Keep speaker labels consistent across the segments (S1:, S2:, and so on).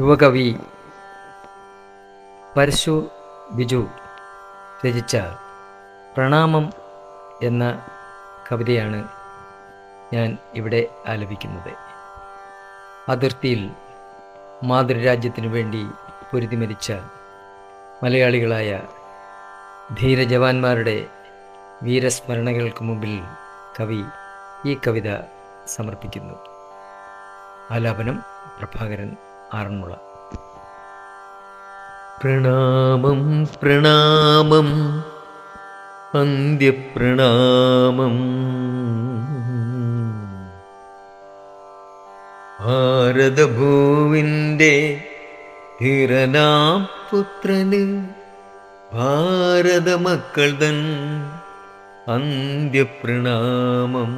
S1: യുവകവി പരശു ബിജു രചിച്ച പ്രണാമം എന്ന കവിതയാണ് ഞാൻ ഇവിടെ ആലപിക്കുന്നത്. അതിർത്തിയിൽ മാതൃരാജ്യത്തിനു വേണ്ടി പൊരുതി മരിച്ച മലയാളികളായ ധീരജവാന്മാരുടെ വീരസ്മരണകൾക്ക് മുമ്പിൽ കവി ഈ കവിത സമർപ്പിക്കുന്നു. ആലാപനം പ്രഭാകരൻ ആറന്മുള. പ്രണാമം പ്രണാമം അന്ത്യപ്രണാമം. ഭാരതഭൂവിന്റെ ഹിരനാം പുത്രന് ഭാരതമക്കൾ തൻ അന്ത്യപ്രണാമം.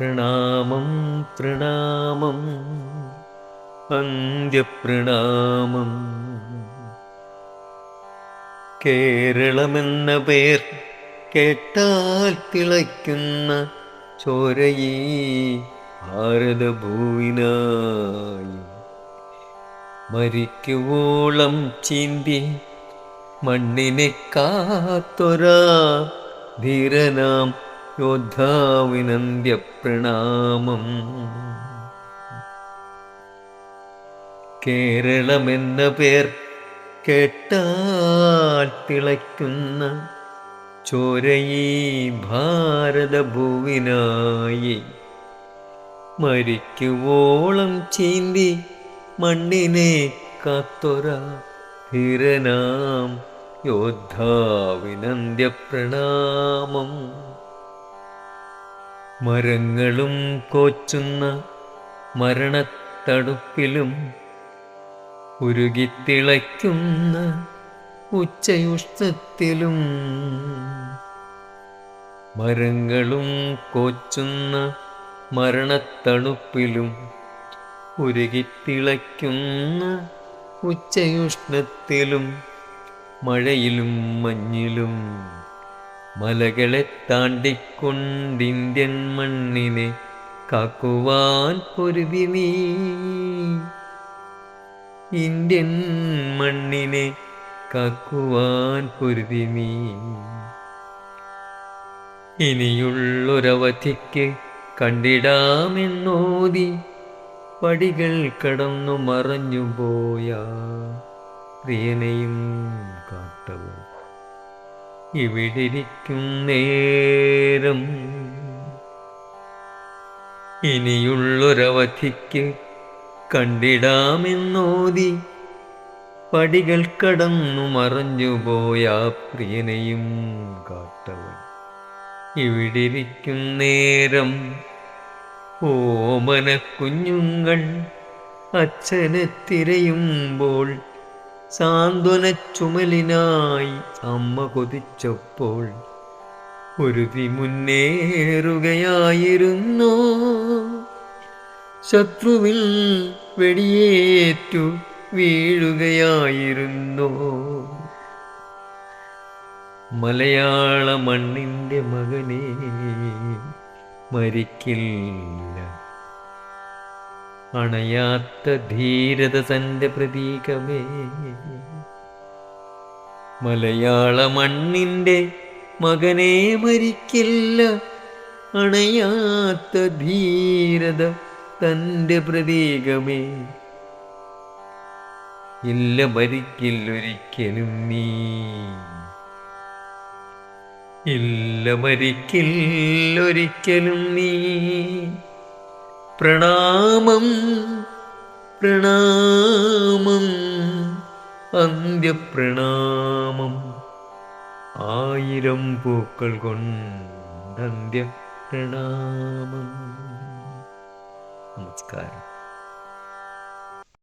S1: പ്രണാമം പ്രണാമം അന്ത്യപ്രണാമം. കേരളമെന്ന പേർ കേട്ടാൽ തിളയ്ക്കുന്ന ചോരയീ ഭാരതഭൂവിനായി. മരിക്കുവോളം ചീന്തി മണ്ണിനെ കാത്തൊരാ ധീരനാം യോദ്ധാവിനന്ത്യപ്രണാമം കേരളമെന്ന പേർ കേട്ടാൽ തിളയ്ക്കുന്ന ചോരയീ ഭാരതഭൂവിനായി മരിക്കുവോളം ചീന്തി മണ്ണിനെ കാത്തൊര ധീരനാം യോദ്ധാവിനന്ത്യപ്രണാമം മരങ്ങളും കോച്ചുന്ന മരണത്തടുപ്പിലും ഉരുകിത്തിളയ്ക്കുന്ന ഉച്ചയുഷ്ണത്തിലും മരങ്ങളും കോച്ചുന്ന മരണത്തണുപ്പിലും ഉരുകിത്തിളയ്ക്കുന്ന ഉച്ചയുഷ്ണത്തിലും മഴയിലും മഞ്ഞിലും മലകളെ താണ്ടിക്കൊണ്ടിന്ത്യൻ മണ്ണിനെ കാക്കുവാൻ പൊരുതി നീ. ഇന്ത്യൻ മണ്ണിനെ കാക്കുവാൻ പൊരുതി നീ. ഇനിയുള്ളൊരവധിക്ക് കണ്ടിടാമെന്നോതി പടികൾ കടന്നു മറഞ്ഞുപോയ പ്രിയനെയും കാട്ടവും. ഇവിടിരിക്കും നേരം. ഇനിയുള്ളൊരവധിക്ക് കണ്ടിടാമെന്നോതി പടികൾ കടന്നു മറഞ്ഞുപോയ പ്രിയനെയും കാട്ടവൻ ഇവിടിരിക്കും നേരം. ഓമന കുഞ്ഞുങ്ങൾ അച്ഛനെ തിരയുമ്പോൾ സാന്ത്വന ചുമലിനായി അമ്മ കൊതിച്ചപ്പോൾ ഒരുതി മുന്നേറുകയായിരുന്നു. ശത്രുവിൽ വെടിയേറ്റു വീഴുകയായിരുന്നു. മലയാള മണ്ണിന്റെ മകനെ മരിക്കില്ല. അണയാത്ത ധീരത തന്റെ പ്രതീകമേ. മലയാള മണ്ണിന്റെ മകനെ മരിക്കില്ല. അണയാത്ത ധീരത തന്റെ പ്രതീകമേ. ഇല്ല മരിക്കില്ലൊരിക്കലും നീ. ഇല്ല മരിക്കില്ലൊരിക്കലും നീ. പ്രണാമം പ്രണാമം അന്ത്യപ്രണാമം. ആയിരം പൂക്കൾ കൊണ്ട് അന്ത്യപ്രണാമം നമസ്കാരം.